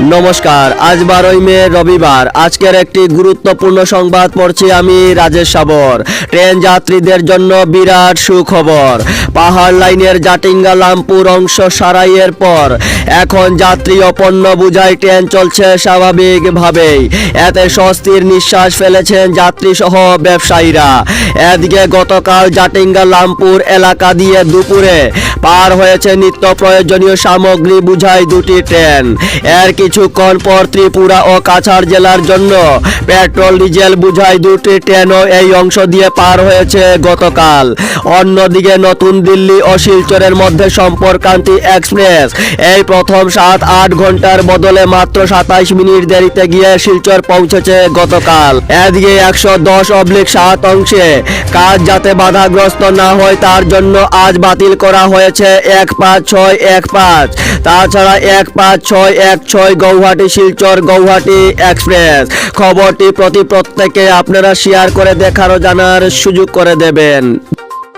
নমস্কার, আজ বারোই মে, রবিবার। আজকের একটি গুরুত্বপূর্ণ সংবাদ পড়ছি আমি রাজেশ সাবর। ট্রেন যাত্রীদের জন্য বিরাট সুখবর। পাহাড় লাইনের জাটিঙ্গা লামপুর অংশ সারাইয়ের পর। এখন যাত্রী পণ্য বুঝাই ট্রেন চলছে স্বাভাবিকভাবেই। এতে স্বস্তির নিঃশ্বাস ফেলেছেন যাত্রী সহ ব্যবসায়ীরা। এদিকে গতকাল জাটিঙ্গা লামপুর এলাকা দিয়ে দুপুরে পার হয়েছে নিত্য প্রয়োজনীয় সামগ্রী বুঝাই দুটি ট্রেন। এর কিছুক্ষণ পর ত্রিপুরা ও কাছাড় জেলার জন্য পেট্রোল, ডিজেল বুঝাই দুটি ট্রেনও এই অংশ দিয়ে পার হয়েছে গতকাল। অন্যদিকে নতুন দিল্লি ও শিলচরের মধ্যে সম্পর্কান্তি এক্সপ্রেস। এই প্রথম সাত আট ঘণ্টার বদলে মাত্র সাতাইশ মিনিট দেরিতে গিয়ে শিলচর পৌঁছেছে গতকাল। এদিকে একশো দশ অবলিক সাত অংশে। কাজ যাতে বাধাগ্রস্ত না হয় তার জন্য আজ বাতিল করা হয়েছে এক পাঁচ ছয় এক পাঁচ। তাছাড়া এক পাঁচ ছয় এক ছয় গৌহাটি, শিলচর গৌহাটি এক্সপ্রেস। খবরটি প্রতি প্রত্যেকে আপনারা শেয়ার করে দেখার জানার সুযোগ করে দেবেন।